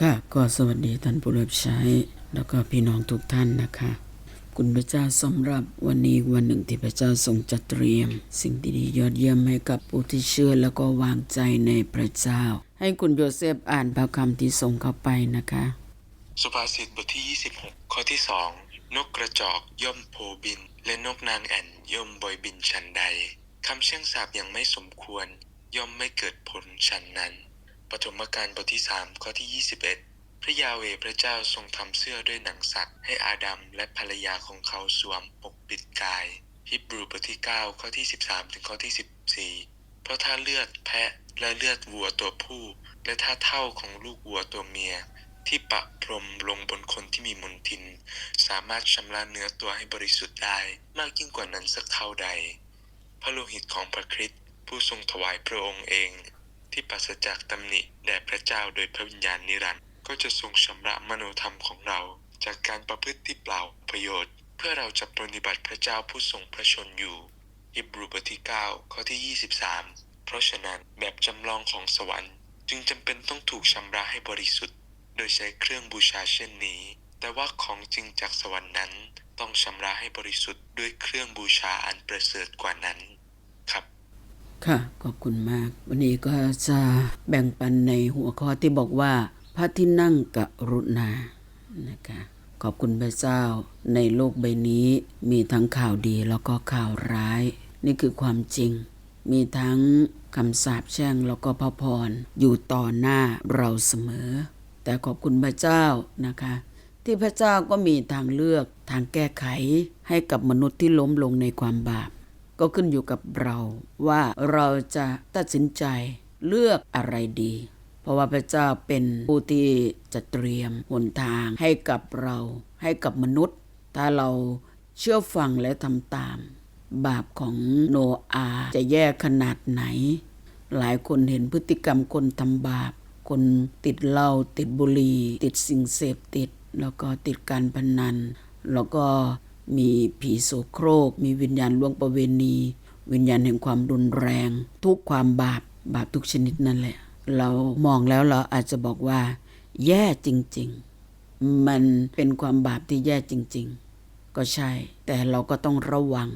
ค่ะก็สวัสดีท่านผู้รับใช้แล้วก็พี่น้องทุกท่านนะคะ คุณพระเจ้าสำหรับวันนี้วันหนึ่งที่พระเจ้าทรงจัดเตรียม สิ่งที่ดียอดเยี่ยมให้กับผู้ที่เชื่อแล้วก็วางใจในพระเจ้า ให้คุณโยเซฟอ่านพระคำที่ส่งเข้าไปนะคะ สุภาษิตบทที่ 26 ข้อที่2นกกระจอกย่อมโผบิน และนกนางแอ่นย่อมบอยบินฉันใดคำเชื่องสาบอย่างไม่สมควร ย่อมไม่เกิดผลฉันนั้น ปฐมกาลบทที่ 3 ข้อที่ 21 พระยาเวพระเจ้าทรงทำเสื้อด้วยหนังสัตว์ ให้อาดัมและภรรยาของเขาสวมปกปิดกายฮิบรูบทที่ 9 ข้อที่ 13 ถึงข้อที่ 14 เพราะถ้าเลือดแพะและเลือดวัวตัวผู้ และถ้าเท่าของลูกวัวตัวเมีย ที่ปะพรมลงบนคนที่มีมนทิน สามารถชำระเนื้อตัวให้บริสุทธิ์ได้มากยิ่งกว่านั้นสักเท่าใด พระโลหิตของพระคริสต์ผู้ทรงถวายพระองค์เอง ที่ปราศจากตำหนิแด่พระเจ้าโดยพระวิญญาณนิรันดร์ก็จะทรงชำระมโนธรรมของเรา จากการประพฤติที่เปล่าประโยชน์ เพื่อเราจะปฏิบัติพระเจ้าผู้ทรงพระชนอยู่ฮิบรูบทที่ 9 ข้อที่ 23 เพราะฉะนั้นแบบจำลองของสวรรค์ จึงจำเป็นต้องถูกชำระให้บริสุทธิ์ โดยใช้เครื่องบูชาเช่นนี้ แต่ว่าของจริงจากสวรรค์นั้น ต้องชำระให้บริสุทธิ์ด้วยเครื่องบูชาอันประเสริฐกว่านั้นครับ ค่ะขอบคุณมาก วันนี้ก็จะแบ่งปันในหัวข้อที่บอกว่า พระที่นั่งกรุณานะคะขอบคุณพระเจ้า ในโลกใบนี้ มีทั้งข่าวดีแล้วก็ข่าวร้าย นี่คือความจริง มีทั้งคำสาปแช่งแล้วก็พระพรอยู่ต่อหน้าเราเสมอ แต่ขอบคุณพระเจ้านะคะ ที่พระเจ้าก็มีทางเลือกทางแก้ไขให้กับมนุษย์ที่ล้มลงในความบาป ก็ขึ้นอยู่กับเราว่าเราจะตัดสินใจเลือกอะไรดี เพราะว่าพระเจ้าเป็นผู้ที่จะเตรียมหนทางให้กับเรา ให้กับมนุษย์ ถ้าเราเชื่อฟังและทำตาม บาปของโนอาห์จะแย่ขนาดไหน หลายคนเห็นพฤติกรรมคนทำบาป คนติดเหล้าติดบุหรี่ติดสิ่งเสพติด แล้วก็ติดการพนัน แล้วก็ มีผีโสโครก มีวิญญาณล่วงประเวณี วิญญาณแห่งความรุนแรง ทุกความบาปบาปทุกชนิดนั่นแหละ เรามองแล้วเราอาจจะบอกว่า แย่จริง ๆ มันเป็นความบาปที่แย่จริง ๆ ก็ใช่ แต่เราก็ต้องระวัง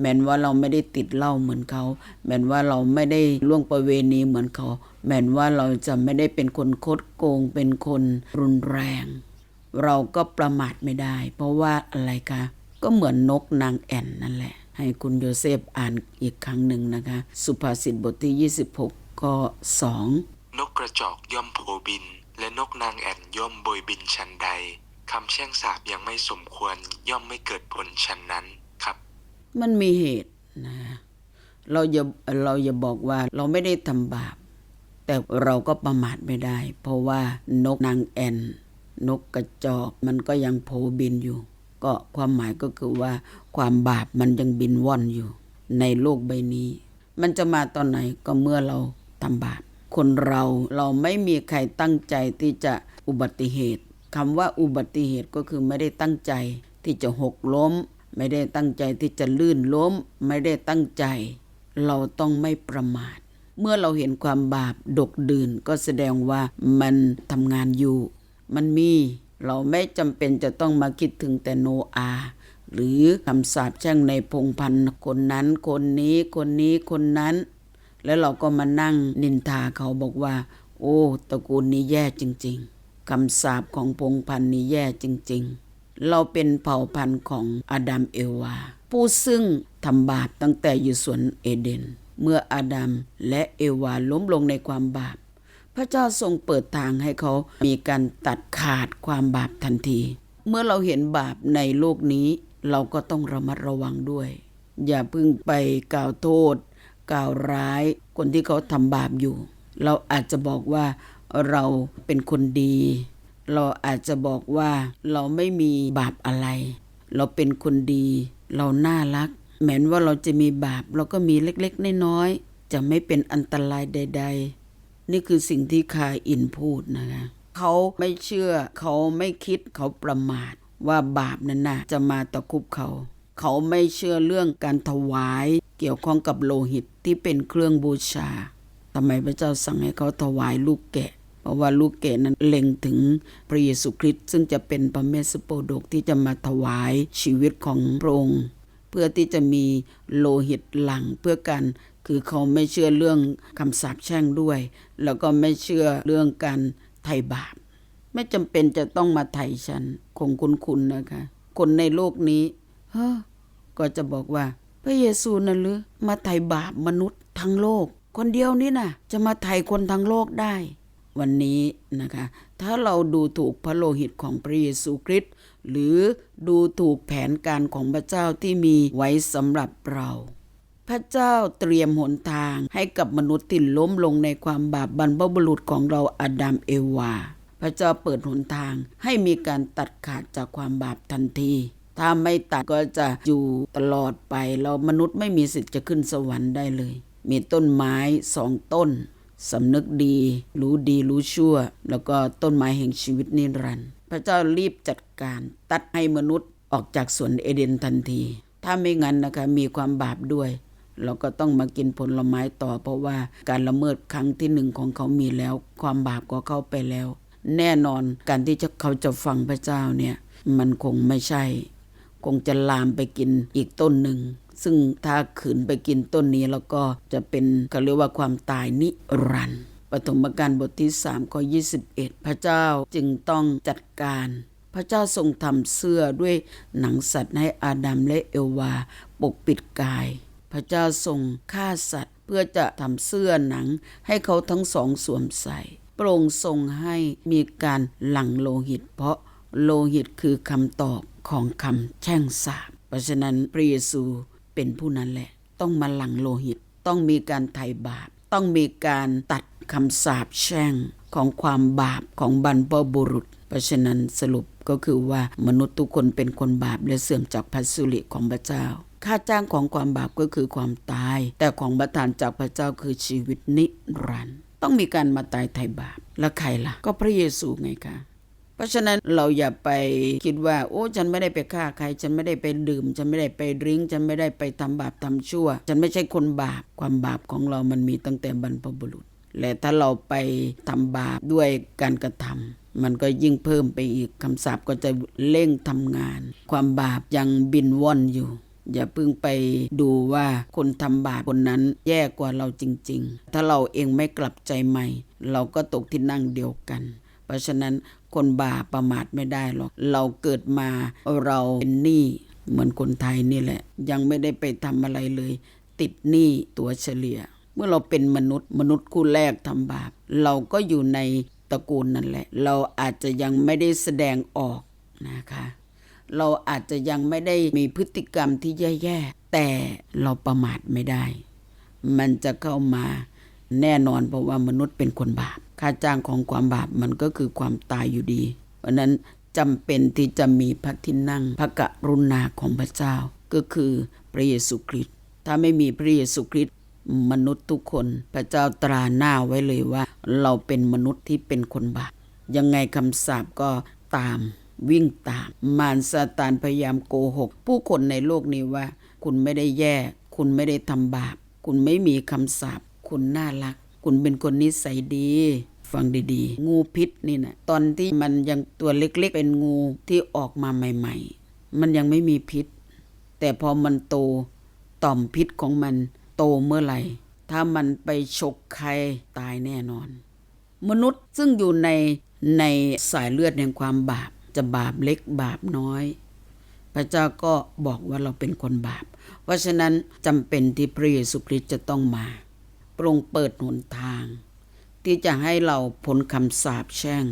แม้นว่าเราไม่ได้ติดเหล้าเหมือนเขา แม้นว่าเราไม่ได้ล่วงประเวณีเหมือนเขา แม้นว่าเราจะไม่ได้เป็นคนคดโกง เป็นคนรุนแรง เราก็ประมาทไม่ได้ เพราะว่าอะไรคะ ก็เหมือนนกนางแอ่นนั่นแหละ ให้คุณโยเซฟอ่านอีกครั้งหนึ่งนะคะ สุภาษิตบทที่ 26ข้อ2นกกระจอกย่อมโผบิน และนกนางแอ่นย่อมโบยบินชันใดคำแช่งสาบยังไม่สมควรย่อมไม่เกิดผลชันนั้นครับ มันมีเหตุนะเราอย่าเราอย่าบอกว่าเราไม่ได้ทำบาป แต่เราก็ประมาทไม่ได้ เพราะว่านกนางแอ่นนกกระจอกมันก็ยังโผบินอยู่ ก็ความหมายก็คือว่า ความบาปมันยังบินว่อนอยู่ ในโลกใบนี้ มันจะมาตอนไหนก็เมื่อเราทำบาป คนเราเราไม่มีใครตั้งใจที่จะอุบัติเหตุคำว่าอุบัติเหตุก็คือไม่ได้ตั้งใจที่จะหกล้ม ไม่ได้ตั้งใจที่จะลื่นล้ม ไม่ได้ตั้งใจ เราต้องไม่ประมาท เมื่อเราเห็นความบาปดกดื่นก็แสดงว่ามันทำงานอยู่ มันมี เราไม่จำเป็นจะต้องมาคิดถึงแต่โนอา หรือคำสาปแช่งในพงพันคนนั้น คนนี้คนนี้คนนั้น แล้วเราก็มานั่งนินทาเขาบอกว่า โอ้ตระกูลนี้แย่จริง ๆคำสาปของพงพันนี้แย่จริง ๆ เราเป็นเผ่าพันธุ์ของอาดัมเอวา ผู้ซึ่งทำบาปตั้งแต่อยู่สวนเอเดน เมื่ออาดัมและเอวาล้มลงในความบาป พระเจ้าทรงเปิดทางให้เขามีการตัดขาดความบาปทันที เมื่อเราเห็นบาปในโลกนี้ เราก็ต้องระมัดระวังด้วย อย่าเพิ่งไปกล่าวโทษ กล่าวร้ายคนที่เขาทำบาปอยู่ เราอาจจะบอกว่าเราเป็นคนดี เราอาจจะบอกว่าเราไม่มีบาปอะไร เราเป็นคนดี เราน่ารักแม้นว่าเราจะมีบาปเราก็มีเล็กๆน้อยๆจะไม่เป็นอันตรายใด ๆ นี่คือสิ่งที่คาอินพูดนะคะเขาไม่เชื่อเขาไม่คิดเขาประมาทว่าบาปนั้นน่ะจะมาตะคุบเขา เขาไม่เชื่อเรื่องการถวายเกี่ยวข้องกับโลหิตที่เป็นเครื่องบูชาทำไมพระเจ้าสั่งให้เขาถวายลูกแกะ เพราะว่าลูกเกดนั้นเล็งถึงพระเยซูคริสต์ซึ่งจะเป็นพระเมสสโปรดกที่จะมาถวายชีวิตของพระองค์เพื่อที่จะมีโลหิตหลังเพื่อกัน คือเขาไม่เชื่อเรื่องคำสาปแช่งด้วย แล้วก็ไม่เชื่อเรื่องการไถ่บาป ไม่จำเป็นจะต้องมาไถ่ฉันคงคุ้นๆนะคะ คนในโลกนี้เฮ้อก็จะบอกว่า พระเยซูนั่นหรือมาไถ่บาปมนุษย์ทั้งโลก คนเดียวนี่นะจะมาไถ่คนทั้งโลกได้ วันนี้นะคะ ถ้าเราดูถูกพระโลหิตของพระเยซูคริสต์หรือดูถูกแผนการของพระเจ้าที่มีไว้สำหรับเรา พระเจ้าเตรียมหนทางให้กับมนุษย์ที่ล้มลงในความบาปบรรพบุรุษของเราอาดัมเอวา พระเจ้าเปิดหนทางให้มีการตัดขาดจากความบาปทันทีถ้าไม่ตัดก็จะอยู่ตลอดไป เรามนุษย์ไม่มีสิทธิ์จะขึ้นสวรรค์ได้เลย มีต้นไม้สองต้นสำนึกดี รู้ดีรู้ชั่ว แล้วก็ต้นไม้แห่งชีวิตนิรันดร์พระเจ้ารีบจัดการตัดให้มนุษย์ออกจากสวนเอเดนทันที ถ้าไม่งั้นนะคะมีความบาปด้วย เราก็ต้องมากินผลไม้ต่อ เพราะว่าการละเมิดครั้งที่หนึ่งของเขามีแล้ว ความบาปก็เข้าไปแล้ว แน่นอนการที่จะเขาจะฟังพระเจ้าเนี่ย มันคงไม่ใช่ คงจะลามไปกินอีกต้นหนึ่ง ซึ่งถ้าขืนไปกินต้นนี้แล้วก็จะเป็นเขาเรียกว่าความตายนิรันดร์ปฐมกาลบทที่3ข้อ21 พระเจ้าจึงต้องจัดการ พระเจ้าทรงทำเสื้อด้วยหนังสัตว์ให้อาดัมและเอวา ปกปิดกาย พระเจ้าทรงฆ่าสัตว์ เพื่อจะทำเสื้อหนัง ให้เขาทั้งสองสวมใส่พระองค์ทรงให้มีการหลั่งโลหิต เพราะโลหิตคือคำตอบของคำแช่งสาปเพราะฉะนั้นพระเยซูเป็นผู้นั้นแหละ ต้องมาหลั่งโลหิต ต้องมีการไถ่บาป ต้องมีการตัดคำสาปแช่งของความบาปของบรรพบุรุษ เพราะฉะนั้นสรุปก็คือว่ามนุษย์ทุกคนเป็นคนบาปและเสื่อมจากพระสุริของพระเจ้า ค่าจ้างของความบาปก็คือความตาย แต่ของประทานจากพระเจ้าคือชีวิตนิรันดร์ต้องมีการมาตายไถ่บาป แล้วใครล่ะ ก็พระเยซูไงคะเพราะฉะนั้นเราอย่าไปคิดว่า โอ้ฉันไม่ได้ไปฆ่าใคร ฉันไม่ได้ไปดื่ม ฉันไม่ได้ไปดริ้ง ฉันไม่ได้ไปทำบาปทำชั่ว ฉันไม่ใช่คนบาปความบาปของเรามันมีตั้งแต่บรรพบุรุษ และถ้าเราไปทำบาปด้วยการกระทำมันก็ยิ่งเพิ่มไปอีกคำสาปก็จะเร่งทำงาน ความบาปยังบินว่อนอยู่ อย่าเพิ่งไปดูว่าคนทำบาปคนนั้นแย่กว่าเราจริง ๆ ถ้าเราเองไม่กลับใจใหม่ เราก็ตกที่นั่งเดียวกัน เพราะฉะนั้นคนบาปประมาทไม่ได้หรอก เราเกิดมาเราเป็นหนี้เหมือนคนไทยนี่แหละ ยังไม่ได้ไปทำอะไรเลย ติดหนี้ตัวเฉลี่ย เมื่อเราเป็นมนุษย์ มนุษย์คู่แรกทำบาป เราก็อยู่ในตระกูลนั่นแหละ เราอาจจะยังไม่ได้แสดงออกนะคะ เราอาจจะยังไม่ได้มีพฤติกรรมที่แย่ๆ แต่เราประมาทไม่ได้ มันจะเข้ามาแน่นอนเพราะว่ามนุษย์เป็นคนบาป ค่าจ้างของความบาปมันก็คือความตายอยู่ดี เพราะนั้นจำเป็นที่จะมีพระที่นั่งพระกรุณาของพระเจ้า ก็คือพระเยซูคริสต์ ถ้าไม่มีพระเยซูคริสต์มนุษย์ทุกคนพระเจ้าตราหน้าไว้เลยว่า เราเป็นมนุษย์ที่เป็นคนบาป ยังไงคำสาปก็ตาม วิ่งตาม มารซาตานพยายามโกหก ผู้คนในโลกนี้ว่า คุณไม่ได้แย่ คุณไม่ได้ทำบาป คุณไม่มีคำสาปคุณน่ารัก คุณเป็นคนนิสัยดีฟังดีๆ งูพิษนี่นะตอนที่มันยังตัวเล็กๆ เป็นงูที่ออกมาใหม่ ๆ มันยังไม่มีพิษ แต่พอมันโตต่อมพิษของมันโตเมื่อไหร่ ถ้ามันไปฉกใครตายแน่นอน มนุษย์ซึ่งอยู่ในในสายเลือดแห่งความบาป จะบาปเล็กบาปน้อย พระเจ้าก็บอกว่าเราเป็นคนบาป เพราะฉะนั้นจำเป็นที่พระเยซูคริสต์จะต้องมาปรงเปิดหนทาง ที่จะให้เราพ้นคำสาปแช่ง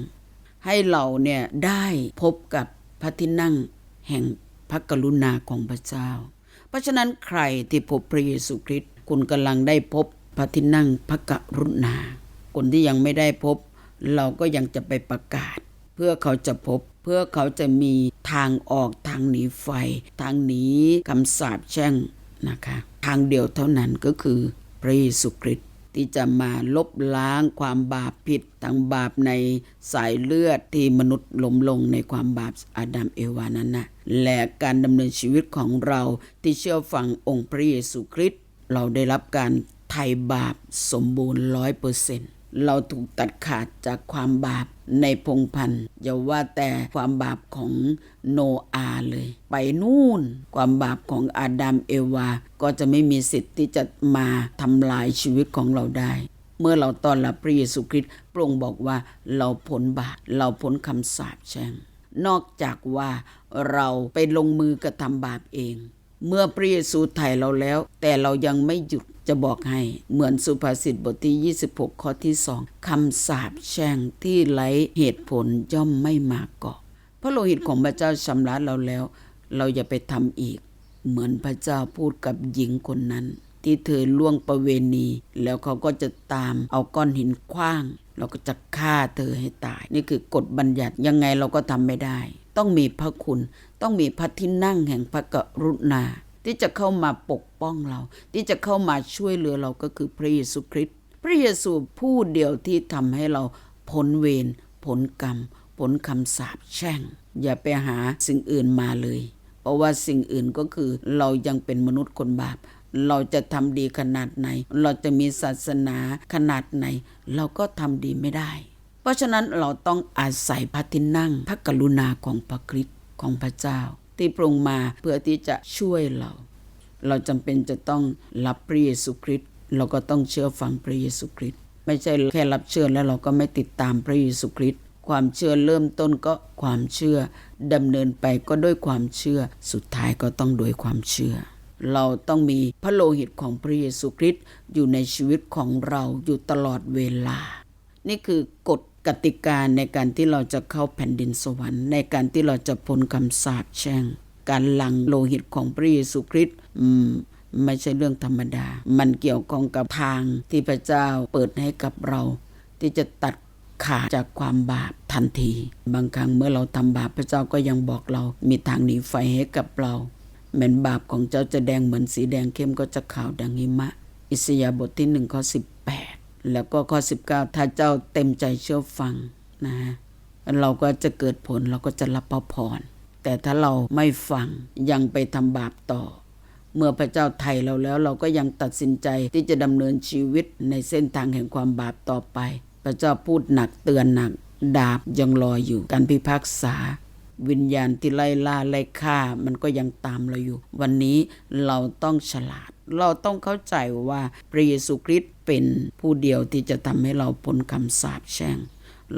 ให้เราเนี่ยได้พบกับพระที่นั่งแห่งพระกรุณาของพระเจ้า เพราะฉะนั้นใครที่พบพระเยซูคริสต์คุณกำลังได้พบพระที่นั่งพระกรุณา คนที่ยังไม่ได้พบ เราก็ยังจะไปประกาศ เพื่อเขาจะพบ พื่อเขาจะมีทางออกทางหนีไฟ ทางหนีคำสาปแช่งนะคะ ทางเดียวเท่านั้นก็คือพระเยซูคริสต์ที่จะมาลบล้างความบาปผิดทั้งบาปในสายเลือดที่มนุษย์หลมลงในความบาปอาดัมเอวานั้นนะและการดำเนินชีวิตของเราที่เชื่อฟังองค์พระเยซูคริสต์เราได้รับการไถ่บาปสมบูรณ์ร้อยเปอร์เซ็นต์เราถูกตัดขาดจากความบาป ในพงพันธ์อย่าว่าแต่ความบาปของโนอาเลย ไปนู่น ความบาปของอาดัมเอวา ก็จะไม่มีสิทธิ์ที่จะมาทำลายชีวิตของเราได้ เมื่อเราต้อนรับพระเยซูคริสต์พระองค์บอกว่าเราพ้นบาปเราพ้นคำสาปแช่งนอกจากว่าเราไปลงมือกระทำบาปเอง เมื่อพระเยซูไถ่เราแล้ว แต่เรายังไม่หยุด จะบอกให้เหมือนสุภาษิตบทที่ 26 ข้อที่สองคำสาปแช่งที่ไร้เหตุผลย่อมไม่มาเกาะพระโลหิตของพระเจ้าชำระเราแล้ว เราอย่าไปทำอีก เหมือนพระเจ้าพูดกับหญิงคนนั้น ที่เธอล่วงประเวณี แล้วเขาก็จะตามเอาก้อนหินคว้าง เราก็จะฆ่าเธอให้ตาย นี่คือกฎบัญญัติยังไงเราก็ทำไม่ได้ ต้องมีพระคุณ ต้องมีพระที่นั่งแห่งพระกรุณา ที่จะเข้ามาปกป้องเรา ที่จะเข้ามาช่วยเหลือเราก็คือพระเยซูคริสต์พระเยซูผู้เดียวที่ทำให้เราพ้นเวรผลกรรม ผลคำสาปแช่ง อย่าไปหาสิ่งอื่นมาเลย เพราะว่าสิ่งอื่นก็คือเรายังเป็นมนุษย์คนบาป เราจะทำดีขนาดไหน เราจะมีศาสนาขนาดไหน เราก็ทำดีไม่ได้ เพราะฉะนั้นเราต้องอาศัยพระที่นั่งพระกรุณาของพระคริสต์ของพระเจ้า ที่ปรุงมาเพื่อที่จะช่วยเรา เราจำเป็นจะต้องรับพระเยซูคริสต์เราก็ต้องเชื่อฟังพระเยซูคริสต์ไม่ใช่แค่รับเชื่อแล้วเราก็ไม่ติดตามพระเยซูคริสต์ความเชื่อเริ่มต้นก็ความเชื่อดำเนินไปก็ด้วยความเชื่อ สุดท้ายก็ต้องโดยความเชื่อ เราต้องมีพระโลหิตของพระเยซูคริสต์อยู่ในชีวิตของเราอยู่ตลอดเวลา นี่คือกฎ กติกาในการที่เราจะเข้าแผ่นดินสวรรค์ ในการที่เราจะพ้นคำสาปแช่ง การหลั่งโลหิตของพระเยซูคริสต์อืมไม่ใช่เรื่องธรรมดา มันเกี่ยวข้องกับทางที่พระเจ้าเปิดให้กับเรา ที่จะตัดขาดจากความบาปทันที บางครั้งเมื่อเราทำบาปพระเจ้าก็ยังบอกเรา มีทางหนีไฟให้กับเราแม้นบาปของเจ้าจะแดงเหมือนสีแดงเข้มก็จะขาวดังหิมะ อิสยาบทที่หนึ่งข้อสิบ แล้วก็ข้อสิบเก้าถ้าเจ้าเต็มใจเชื่อฟังนะฮะเราก็จะเกิดผลเราก็จะรับพระพรแต่ถ้าเราไม่ฟังยังไปทำบาปต่อ เมื่อพระเจ้าไถ่เราแล้วเราก็ยังตัดสินใจที่จะดำเนินชีวิตในเส้นทางแห่งความบาปต่อไป พระเจ้าพูดหนักเตือนหนัก ดาบยังรออยู่การพิพากษา วิญญาณที่ไล่ล่าไล่ฆ่ามันก็ยังตามเราอยู่ วันนี้เราต้องฉลาด เราต้องเข้าใจว่าพระเยซูคริสต์เป็นผู้เดียวที่จะทำให้เราพ้นคำสาปแช่ง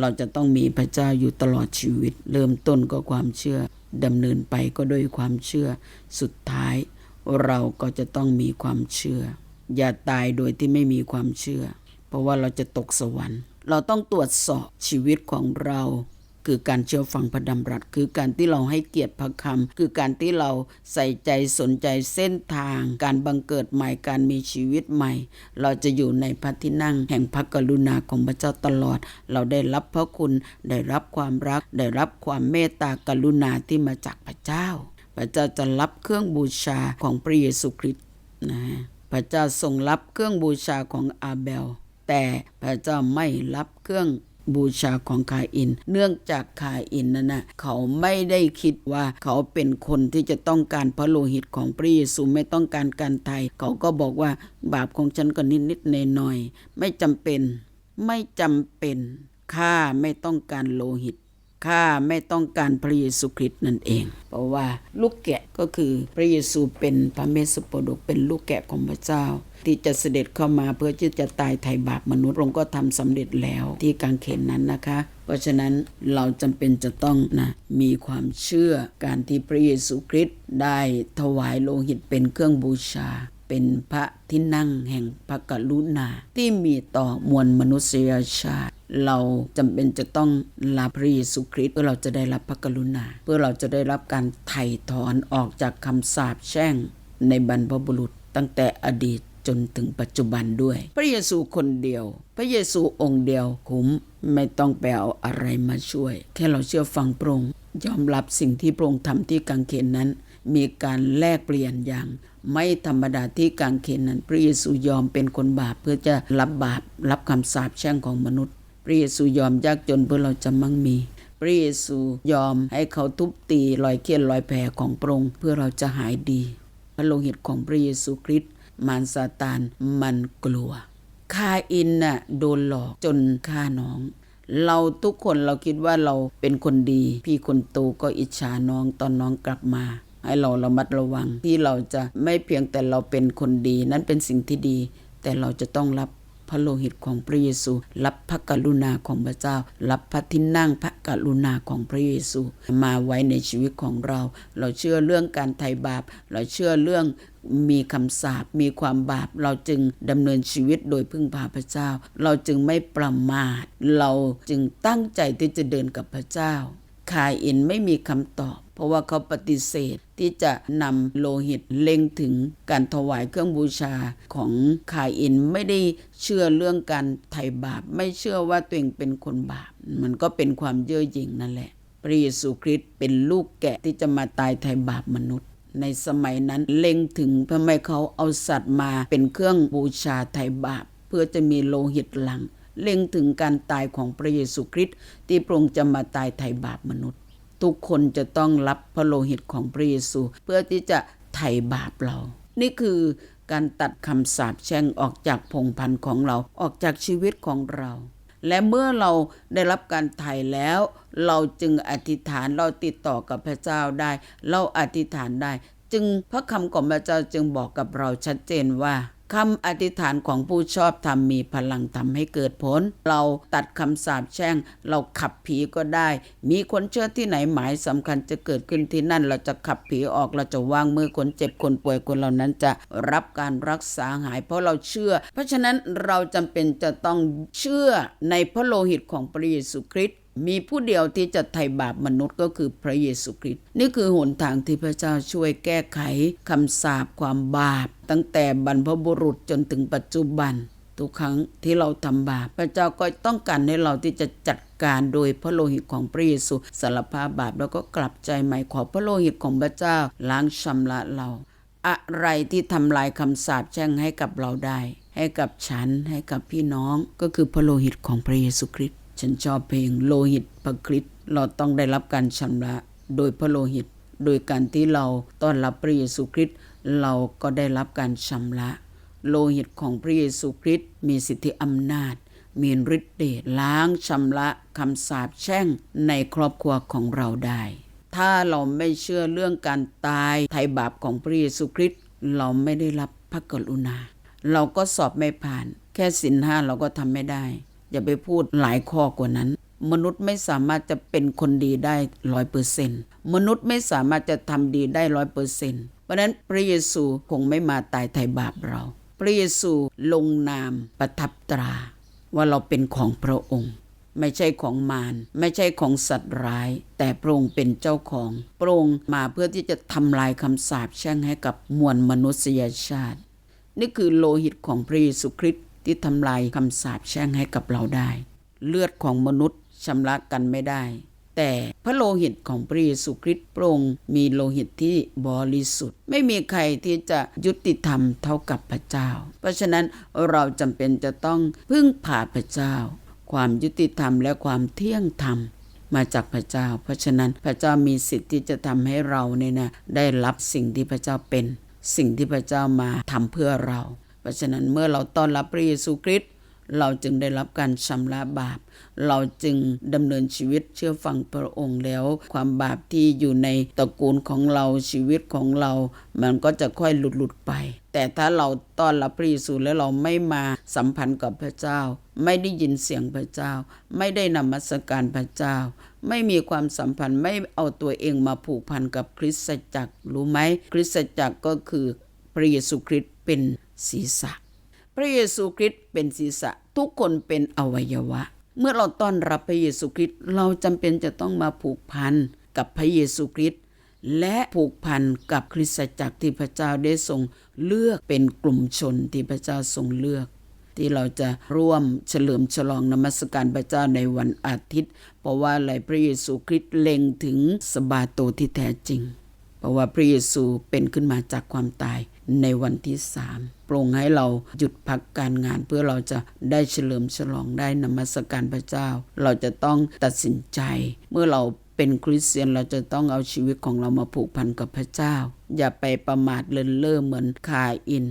เราจะต้องมีพระเจ้าอยู่ตลอดชีวิต เริ่มต้นก็ความเชื่อดำเนินไปก็ด้วยความเชื่อสุดท้าย เราก็จะต้องมีความเชื่อ อย่าตายโดยที่ไม่มีความเชื่อ เพราะว่าเราจะตกสวรรค์ เราต้องตรวจสอบชีวิตของเรา คือการเชื่อฟังพระดำรัส คือการที่เราให้เกียรติพระคำคือการที่เราใส่ใจสนใจเส้นทาง การบังเกิดใหม่การมีชีวิตใหม่ เราจะอยู่ในพระที่นั่ง แห่งพระกรุณาของพระเจ้าตลอด เราได้รับพระคุณได้รับความรัก ได้รับความเมตตากรุณาที่มาจากพระเจ้า พระเจ้าจะรับเครื่องบูชาของพระเยซูคริสต์นะพระเจ้าทรงรับเครื่องบูชาของอาเบล แต่พระเจ้าไม่รับเครื่อง บูชาของคาอิน เนื่องจากคาอินนั้นนะเขาไม่ได้คิดว่าเขาเป็นคนที่จะต้องการพระโลหิตของพระเยซูไม่ต้องการการไถ่เขาก็บอกว่าบาปของฉันก็นิดนิดๆหน่อยไม่จำเป็น ไม่จำเป็นข้าไม่ต้องการโลหิต ข้าไม่ต้องการพระเยซูคริสต์นั่นเอง เพราะว่าลูกแกะก็คือพระเยซูเป็นพระเมสสโปดกเป็นลูกแกะของพระเจ้า ที่จะเสด็จเข้ามาเพื่อที่จะตายไถ่บาปมนุษย์องค์ก็ทำสำเร็จแล้วที่กางเขนนั้นนะคะ เพราะฉะนั้นเราจำเป็นจะต้องนะมีความเชื่อการที่พระเยซูคริสต์ได้ถวายโลหิตเป็นเครื่องบูชา เป็นพระที่นั่งแห่งพระกรุณา ที่มีต่อมวลมนุษยชาติ เราจำเป็นจะต้องรับพระเยซูคริสต์เพื่อเราจะได้รับพระกรุณา เพื่อเราจะได้รับการไถ่ถอนออกจากคำสาปแช่งในบรรพบุรุษตั้งแต่อดีตจนถึงปัจจุบันด้วย พระเยซูคนเดียว พระเยซูองค์เดียวคุ้มไม่ต้องไปเอาอะไรมาช่วย แค่เราเชื่อฟังพระองค์ยอมรับสิ่งที่พระองค์ทำที่กางเขนนั้น มีการแลกเปลี่ยนอย่าง ไม่ธรรมดาที่กางเขนนั้นพระเยซูยอมเป็นคนบาปเพื่อจะรับบาปรับคำสาปแช่งของมนุษย์ พระเยซูยอมยากจนเพื่อเราจะมั่งมี พระเยซูยอมให้เขาทุบตีรอยเคี้ยนรอยแผลของพระองค์เพื่อเราจะหายดี พระโลหิตของพระเยซูคริสต์มารซาตานมันกลัวคาอินน่ะโดนหลอกจนฆ่าน้อง เราทุกคนเราคิดว่าเราเป็นคนดี พี่คนโตก็อิจฉาน้องตอนน้องกลับมา ให้เราระมัดระวัง ที่เราจะไม่เพียงแต่เราเป็นคนดี นั้นเป็นสิ่งที่ดี แต่เราจะต้องรับพระโลหิตของพระเยซู รับพระกรุณาของพระเจ้า รับพระที่นั่งพระกรุณาของพระเยซู มาไว้ในชีวิตของเรา เราเชื่อเรื่องการไถ่บาป เราเชื่อเรื่องมีคำสาปมีความบาป เราจึงดำเนินชีวิตโดยพึ่งพาพระเจ้า เราจึงไม่ประมาท เราจึงตั้งใจที่จะเดินกับพระเจ้าคายอินไม่มีคำตอบ เพราะว่าเขาปฏิเสธที่จะนำโลหิตเล็งถึงการถวายเครื่องบูชาของคายอินไม่ได้เชื่อเรื่องการไถ่บาป ไม่เชื่อว่าตัวเองเป็นคนบาป มันก็เป็นความเย่อหยิ่งนั่นแหละ พระเยซูคริสต์เป็นลูกแกะที่จะมาตายไถ่บาปมนุษย์ ในสมัยนั้นเล็งถึงทำไมเขาเอาสัตว์มาเป็นเครื่องบูชาไถ่บาป เพื่อจะมีโลหิตหลังเล็งถึงการตายของพระเยซูคริสต์ที่พระองค์จะมาตายไถ่บาปมนุษย์ ทุกคนจะต้องรับพระโลหิตของพระเยซู เพื่อที่จะไถ่บาปเรา นี่คือการตัดคำสาปแช่งออกจากพงพันธ์ของเราออกจากชีวิตของเรา และเมื่อเราได้รับการไถ่แล้ว เราจึงอธิษฐานเราติดต่อกับพระเจ้าได้ เราอธิษฐานได้ จึงพระคำของพระเจ้าจึงบอกกับเราชัดเจนว่า คำอธิษฐานของผู้ชอบธรรมมีพลังทำให้เกิดผล เราตัดคำสาปแช่ง เราขับผีก็ได้ มีคนเชื่อที่ไหนหมายสำคัญจะเกิดขึ้นที่นั่น เราจะขับผีออกเราจะวางมือคนเจ็บคนป่วยคนเหล่านั้นจะรับการรักษาหาย เพราะเราเชื่อ เพราะฉะนั้นเราจำเป็นจะต้องเชื่อในพระโลหิตของพระเยซูคริสต์ มีผู้เดียวที่จะไถ่บาปมนุษย์ก็คือพระเยซูคริสต์นี่คือหนทางที่พระเจ้าช่วยแก้ไขคำสาปความบาป ตั้งแต่บรรพบุรุษจนถึงปัจจุบัน ทุกครั้งที่เราทำบาป พระเจ้าก็ต้องการให้เราที่จะจัดการโดยพระโลหิตของพระเยซูสารภาพบาปแล้วก็กลับใจใหม่ขอพระโลหิตของพระเจ้าล้างชำระเรา อะไรที่ทำลายคำสาปแช่งให้กับเราได้ ให้กับฉันให้กับพี่น้องก็คือพระโลหิตของพระเยซูคริสต์ ฉันชอบเพลงโลหิตพระคริสต์เราต้องได้รับการชำระโดยพระโลหิต โดยการที่เราต้อนรับพระเยซูคริสต์เราก็ได้รับการชำระ โลหิตของพระเยซูคริสต์มีสิทธิอำนาจ มีฤทธิ์เดชล้างชำระคำสาปแช่งในครอบครัวของเราได้ ถ้าเราไม่เชื่อเรื่องการตายไถ่บาปของพระเยซูคริสต์เราไม่ได้รับพระกรุณา เราก็สอบไม่ผ่าน แค่สินห้าเราก็ทำไม่ได้ อย่าไปพูดหลายข้อกว่านั้น มนุษย์ไม่สามารถจะเป็นคนดีได้ร้อยเปอร์เซนต์มนุษย์ไม่สามารถจะทำดีได้ร้อยเปอร์เซนต์เพราะฉะนั้นพระเยซูคงไม่มาตายไถ่บาปเรา พระเยซูลงนามประทับตรา ว่าเราเป็นของพระองค์ ไม่ใช่ของมารไม่ใช่ของสัตว์ร้าย แต่พระองค์เป็นเจ้าของพระองค์มาเพื่อที่จะทำลายคำสาปแช่งให้กับมวลมนุษยชาติ นี่คือโลหิตของพระเยซูคริสต์ ที่ทำลายคำสาปแช่งให้กับเราได้ เลือดของมนุษย์ชำระกันไม่ได้ แต่พระโลหิตของพระเยซูคริสต์พระองค์มีโลหิตที่บริสุทธิ์ ไม่มีใครที่จะยุติธรรมเท่ากับพระเจ้า เพราะฉะนั้นเราจำเป็นจะต้องพึ่งพาพระเจ้า ความยุติธรรมและความเที่ยงธรรมมาจากพระเจ้า เพราะฉะนั้นพระเจ้ามีสิทธิ์ที่จะทำให้เราเนี่ยนะได้รับสิ่งที่พระเจ้าเป็น สิ่งที่พระเจ้ามาทำเพื่อเรา ราะฉะนั้นเมื่อเราต้อนรับพระเยซูคริสต์เราจึงได้รับการชำระบาป เราจึงดำเนินชีวิตเชื่อฟังพระองค์แล้ว ความบาปที่อยู่ในตระกูลของเราชีวิตของเรา มันก็จะค่อยหลุดหลุดไป แต่ถ้าเราต้อนรับพระเยซูแล้วเราไม่มาสัมพันธ์กับพระเจ้า ไม่ได้ยินเสียงพระเจ้า ไม่ได้นมัสการพระเจ้า ไม่มีความสัมพันธ์ไม่เอาตัวเองมาผูกพันกับคริสตจักรรู้ไหมคริสตจักรก็คือ ระเยซูคริสต์เป็นศีรษะ พระเยซูคริสต์เป็นศีรษะทุกคนเป็นอวัยวะ เมื่อเราต้อนรับพระเยซูคริสต์เราจำเป็นจะต้องมาผูกพันกับพระเยซูคริสต์และผูกพันกับคริสตจักรที่พระเจ้าได้ทรงเลือกเป็นกลุ่มชนที่พระเจ้าทรงเลือก ที่เราจะร่วมเฉลิมฉลองนมัสการพระเจ้าในวันอาทิตย์ เพราะว่าอะไรพระเยซูคริสต์เล็งถึงสบาโตที่แท้จริง เพราะว่าพระเยซูเป็นขึ้นมาจากความตาย ในวันที่สามโปรงให้เราหยุดพักการงานเพื่อเราจะได้เฉลิมฉลองได้นมัสการพระเจ้า เราจะต้องตัดสินใจเมื่อเราเป็นคริสเตียนเราจะต้องเอาชีวิตของเรามาผูกพันกับพระเจ้า อย่าไปประมาทเลินเล่อเหมือนคาอิน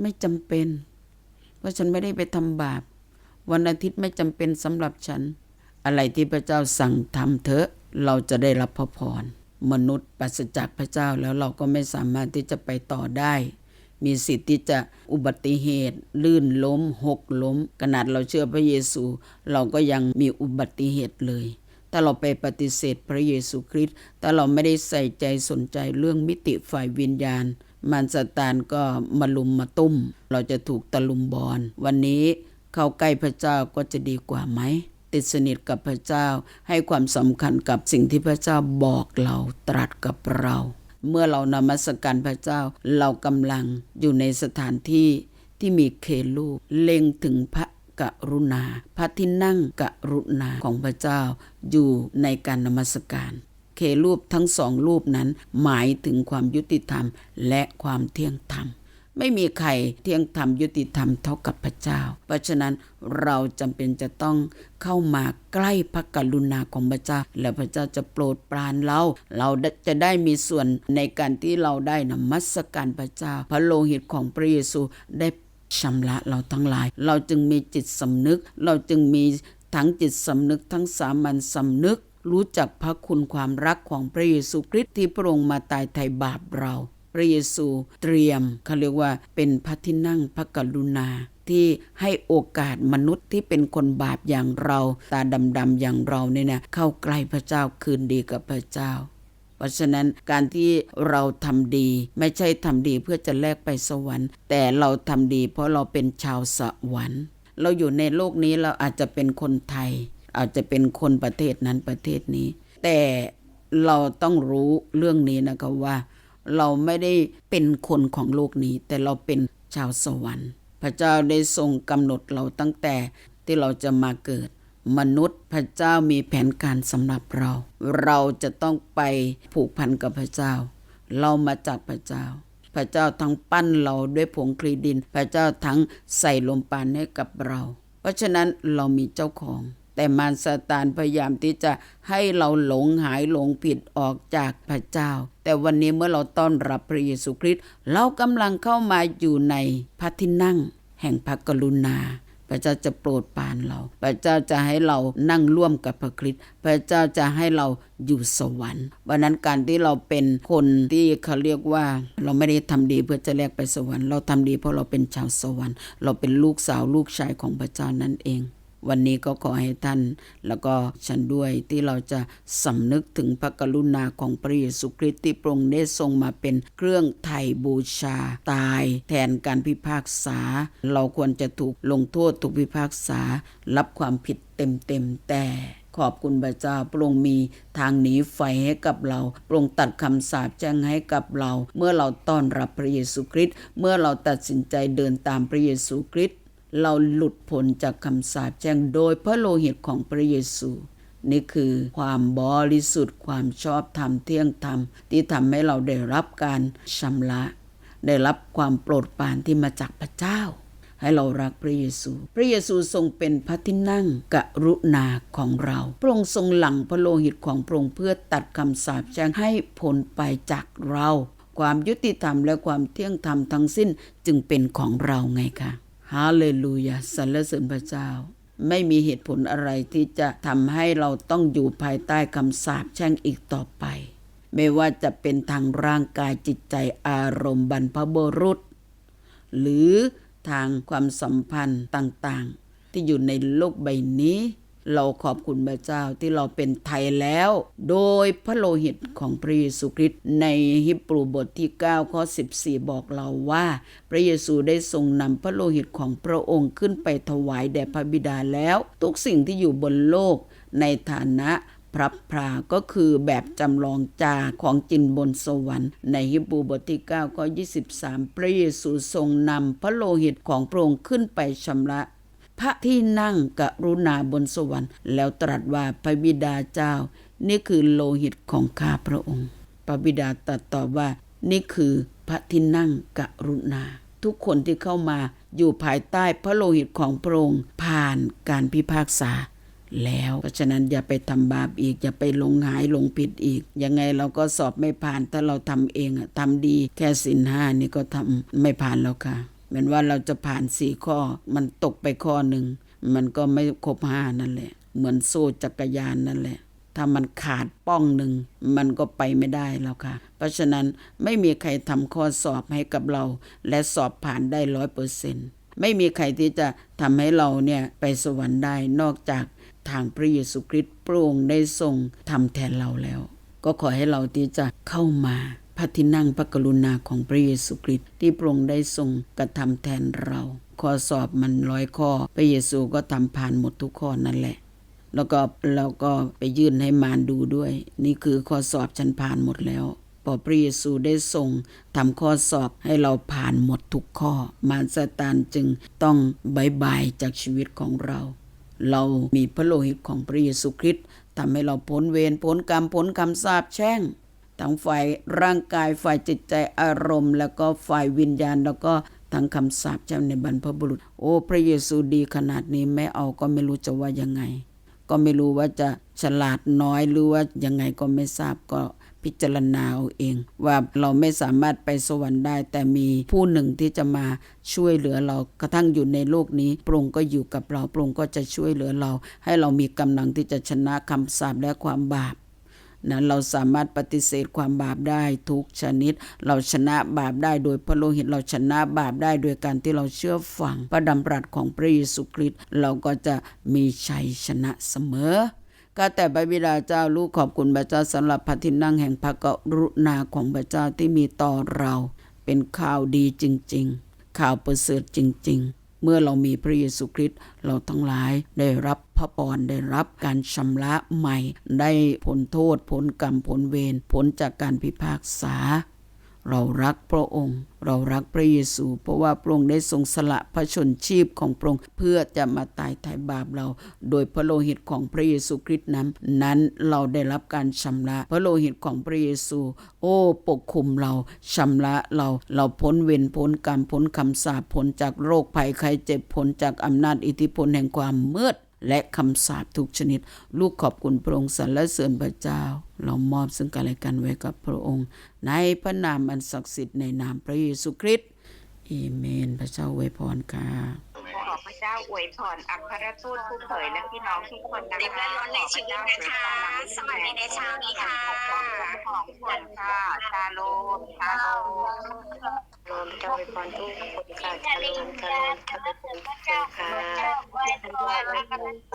ไม่จำเป็นเพราะฉันไม่ได้ไปทำบาป วันอาทิตย์ไม่จำเป็นสำหรับฉัน อะไรที่พระเจ้าสั่งทำเถอะเราจะได้รับพระพร มนุษย์ปราศจากพระเจ้าแล้วเราก็ไม่สามารถที่จะไปต่อได้ มีสิทธิ์ที่จะอุบัติเหตุ ลื่นล้ม หกล้ม ขนาดเราเชื่อพระเยซู เราก็ยังมีอุบัติเหตุเลย ถ้าเราไปปฏิเสธพระเยซูคริสต์ถ้าเราไม่ได้ใส่ใจสนใจเรื่องมิติฝ่ายวิญญาณมารซาตานก็มาลุมมาตุ้ม เราจะถูกตะลุมบอลวันนี้เข้าใกล้พระเจ้าก็จะดีกว่าไหม ติดสนิทกับพระเจ้า ให้ความสำคัญกับสิ่งที่พระเจ้าบอกเราตรัสกับเรา เมื่อเรานมัสการพระเจ้าเรากำลังอยู่ในสถานที่ที่มีเคลูปเล็งถึงพระกรุณา พระที่นั่งกรุณาของพระเจ้าอยู่ในการนมัสการเครูปทั้งสองรูปนั้นหมายถึงความยุติธรรมและความเที่ยงธรรม ไม่มีใครเที่ยงธรรมยุติธรรมเท่ากับพระเจ้า เพราะฉะนั้นเราจำเป็นจะต้องเข้ามาใกล้พระกรุณาของพระเจ้า และพระเจ้าจะโปรดปรานเรา เราจะได้มีส่วนในการที่เราได้นมัสการพระเจ้า พระโลหิตของพระเยซูได้ชำระเราทั้งหลาย เราจึงมีจิตสำนึก เราจึงมีทั้งจิตสำนึกทั้งสามัญสำนึก รู้จักพระคุณความรักของพระเยซูคริสต์ที่พระองค์มาตายไถ่บาปเรา พระเยซูเตรียมเขาเรียกว่าเป็นพระที่นั่งพระกรุณาที่ให้โอกาสมนุษย์ที่เป็นคนบาปอย่างเรา ตาดำๆอย่างเราเนี่ยนะเข้าใกล้พระเจ้าคืนดีกับพระเจ้า เพราะฉะนั้นการที่เราทำดีไม่ใช่ทำดีเพื่อจะแลกไปสวรรค์ แต่เราทำดีเพราะเราเป็นชาวสวรรค์ เราอยู่ในโลกนี้เราอาจจะเป็นคนไทย อาจจะเป็นคนประเทศนั้นประเทศนี้ แต่เราต้องรู้เรื่องนี้นะคะว่า เราไม่ได้เป็นคนของโลกนี้ แต่เราเป็นชาวสวรรค์ พระเจ้าได้ทรงกำหนดเราตั้งแต่ที่เราจะมาเกิด มนุษย์พระเจ้ามีแผนการสำหรับเรา เราจะต้องไปผูกพันกับพระเจ้า เรามาจากพระเจ้า พระเจ้าทั้งปั้นเราด้วยผงคลีดิน พระเจ้าทั้งใส่ลมปานให้กับเรา เพราะฉะนั้นเรามีเจ้าของ แต่มารซาตานพยายามที่จะให้เราหลงหายหลงผิดออกจากพระเจ้า แต่วันนี้เมื่อเราต้อนรับพระเยซูคริสต์เรากำลังเข้ามาอยู่ในพระที่นั่ง แห่งพระกรุณาพระเจ้าจะโปรดปานเรา พระเจ้าจะให้เรานั่งร่วมกับพระคริสต์ พระเจ้าจะให้เราอยู่สวรรค์ วันนั้นการที่เราเป็นคนที่เขาเรียกว่า เราไม่ได้ทำดีเพื่อจะแลกไปสวรรค์ เราทำดีเพราะเราเป็นชาวสวรรค์ เราเป็นลูกสาวลูกชายของพระเจ้านั่นเอง วันนี้ก็ขอให้ท่าน แล้วก็ฉันด้วยที่เราจะสำนึกถึงพระกรุณาของพระเยซูคริสต์ที่พระองค์ได้ทรงมาเป็นเครื่องไถ่บูชา ตายแทนการพิพากษา เราควรจะถูกลงโทษถูกพิพากษา รับความผิดเต็มๆแต่ขอบคุณพระเจ้าพระองค์มีทางหนีไฟให้กับเราพระองค์ตัดคำสาปแช่งให้กับเรา เมื่อเราต้อนรับพระเยซูคริสต์ เมื่อเราตัดสินใจเดินตามพระเยซูคริสต์ เราหลุดพ้นจากคำสาปแช่งโดยพระโลหิตของพระเยซู นี่คือความบริสุทธิ์ความชอบธรรมเที่ยงธรรม ที่ทำให้เราได้รับการชำระ ได้รับความโปรดปรานที่มาจากพระเจ้า ให้เรารักพระเยซู พระเยซูทรงเป็นพระที่นั่งกรุณาของเรา พระองค์ทรงหลั่งพระโลหิตของพระองค์เพื่อตัดคำสาปแช่งให้พ้นไปจากเรา ความยุติธรรมและความเที่ยงธรรมทั้งสิ้นจึงเป็นของเราไงคะ ฮาเลลูยาสรรเสริญพระเจ้า ไม่มีเหตุผลอะไรที่จะทำให้เราต้องอยู่ภายใต้คำสาปแช่งอีกต่อไป ไม่ว่าจะเป็นทางร่างกายจิตใจอารมณ์บรรพบุรุษ หรือทางความสัมพันธ์ต่างๆ ที่อยู่ในโลกใบนี้ เราขอบคุณพระเจ้าที่เราเป็นไทยแล้ว โดยพระโลหิตของพระเยซูคริสต์ในฮิบรูบทที่ 9 ข้อ 14 บอกเราว่า พระเยซูได้ทรงนำพระโลหิตของพระองค์ขึ้นไปถวายแด่พระบิดาแล้ว ทุกสิ่งที่อยู่บนโลกในฐานะพระพราก็คือแบบจำลองจาของจินบนสวรรค์ ในฮิบูบทที่9ข้อ23 พระเยซูทรงนำพระโลหิตของพระองค์ขึ้นไปชำระ พระที่นั่งกรุณาบนสวรรค์ แล้วตรัสว่าพระบิดาเจ้า นี่คือโลหิตของข้าพระองค์ พระบิดาตรัสตอบว่า นี่คือพระที่นั่งกรุณา ทุกคนที่เข้ามาอยู่ภายใต้พระโลหิตของพระองค์ผ่านการพิพากษาแล้วเพราะฉะนั้นอย่าไปทำบาปอีก อย่าไปหลงหายหลงผิดอีก ยังไงเราก็สอบไม่ผ่านถ้าเราทำเองอะทำดีแค่สินห้านี่ก็ทำไม่ผ่านแล้วค่ะ เหมือนว่าเราจะผ่านสี่ข้อ มันตกไปข้อหนึ่ง มันก็ไม่ครบห้านั่นแหละ เหมือนโซ่จักรยานนั่นแหละ ถ้ามันขาดป้องหนึ่ง มันก็ไปไม่ได้แล้วค่ะ เพราะฉะนั้นไม่มีใครทำข้อสอบให้กับเรา และสอบผ่านได้ร้อยเปอร์เซ็นต์ไม่มีใครที่จะทำให้เราเนี่ยไปสวรรค์ได้นอกจากทางพระเยซูคริสต์พระองได้ทรงทำแทนเราแล้ว ก็ขอให้เราที่จะเข้ามาพระที่นั่งพระกรุณาของพระเยซูคริสต์ที่พระองค์ได้ทรงกระทำแทนเรา ข้อสอบมันร้อยข้อ พระเยซูก็ทำผ่านหมดทุกข้อนั่นแหละ แล้วก็เราก็ไปยื่นให้มารดูด้วย นี่คือข้อสอบฉันผ่านหมดแล้วพอพระเยซูได้ทรงทำข้อสอบให้เราผ่านหมดทุกข้อ มารซาตานจึงต้องบายบายจากชีวิตของเรา เรามีพระโลหิตของพระเยซูคริสต์ทำให้เราพ้นเวรพ้นกรรมพ้นคำสาปแช่ง ทั้งฝ่ายร่างกายฝ่ายจิตใจอารมณ์ แล้วก็ฝ่ายวิญญาณแล้วก็ทั้งคำสาปแช่งในบรรพบุรุษ โอ้พระเยซูดีขนาดนี้ไม่เอาก็ไม่รู้จะว่ายังไง ก็ไม่รู้ว่าจะฉลาดน้อยหรือว่ายังไงก็ไม่ทราบก็พิจารณาเอาเอง ว่าเราไม่สามารถไปสวรรค์ได้ แต่มีผู้หนึ่งที่จะมาช่วยเหลือเรากระทั่งอยู่ในโลกนี้พระองค์ก็อยู่กับเราพระองค์ก็จะช่วยเหลือเรา ให้เรามีกำลังที่จะชนะคำสาปและความบาป นั้นเราสามารถปฏิเสธความบาปได้ทุกชนิด เราชนะบาปได้โดยพระโลหิตเราชนะบาปได้โดยการที่เราเชื่อฟังพระดำรัสของพระเยซูคริสต์เราก็จะมีชัยชนะเสมอก็แต่พระบิดาเจ้าลูกขอบคุณพระเจ้าสำหรับพระที่นั่งแห่งพระกรุณาของพระเจ้าที่มีต่อเรา เป็นข่าวดีจริง ๆ ข่าวประเสริฐจริง ๆ เมื่อเรามีพระเยซูคริสต์เราทั้งหลายได้รับพระพรได้รับการชำระใหม่ ได้ผลโทษผลกรรมผลเวรผลจากการพิพากษา เรารักพระองค์ เรารักพระเยซู เพราะว่าพระองค์ได้ทรงสละพระชนชีพของพระองค์เพื่อจะมาตายไถ่บาปเรา โดยพระโลหิตของพระเยซูคริสต์นั้น นั้นเราได้รับการชำระ พระโลหิตของพระเยซู โอ้ปกคุมเราชำระเราเราพ้นเวรพ้นกรรมพ้นคำสาปพ้นจากโรคภัยไข้เจ็บพ้นจากอำนาจอิทธิพลแห่งความมืด และคำสาปทุกชนิด ลูกขอบคุณพระองค์สรรเสริญพระเจ้า เรามอบซึ่งกันและกันไว้กับพระองค์ ในพระนามอันศักดิ์สิทธิ์ในนามพระเยซูคริสต์เอเมน พระเจ้าไว้พรค่ะ ขอพระเจ้าอวยพรอัครทูตผู้เผยและพี่น้องทุกคนนะคะติดและล้นในชีวิตนะคะ สวัสดีในเช้านี้ค่ะของของคนค่ะชาโลมชาโลมรวมเจ้าอวยพรทุกคนค่ะชะลมชะลมชะลมค่ะ